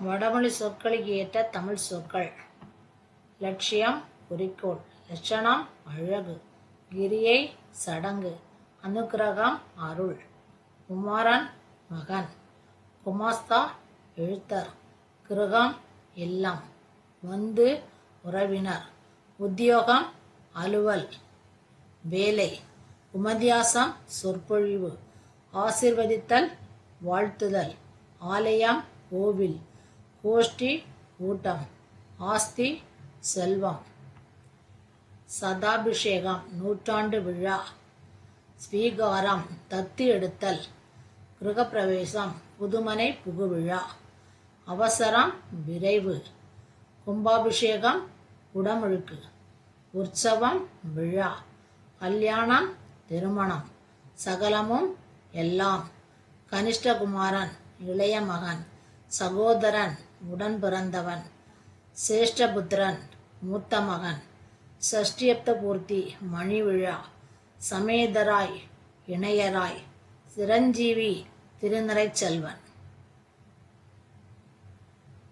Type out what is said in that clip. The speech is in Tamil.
வடமொழி சொற்களுக்கு ஏற்ற தமிழ் சொற்கள். லட்சியம் குறிக்கோள். லட்சணம் அழகு. கிரியை சடங்கு. அனுக்கிரகம் அருள். குமாரன் மகன். குமாஸ்தா எழுத்தர். கிருகம் இல்லம். வந்து உறவினர். உத்தியோகம் அலுவல். வேலை. உமதியாசம் சொற்பொழிவு. ஆசிர்வதித்தல் வாழ்த்துதல். ஆலயம் கோவில். கோஷ்டி கூட்டம் ஆஸ்தி செல்வம். சதாபிஷேகம் நூற்றாண்டு விழா. ஸ்வீகாரம் தத்து எடுத்தல். கிருகப்பிரவேசம் புதுமனை புகுவிழா. அவசரம் விரைவு. கும்பாபிஷேகம் உடமுழுக்கு உற்சவம் விழா. கல்யாணம் திருமணம். சகலமும் எல்லாம். கனிஷ்டகுமாரன் இளைய மகன். சகோதரன். உடன் பிறந்தவன் சேஷ்டபுத்திரன் மூத்த மகன். சஷ்டியப்த பூர்த்தி மணி விழா சமேதராய் இணையராய். சிரஞ்சீவி திருநரைச் செல்வன்.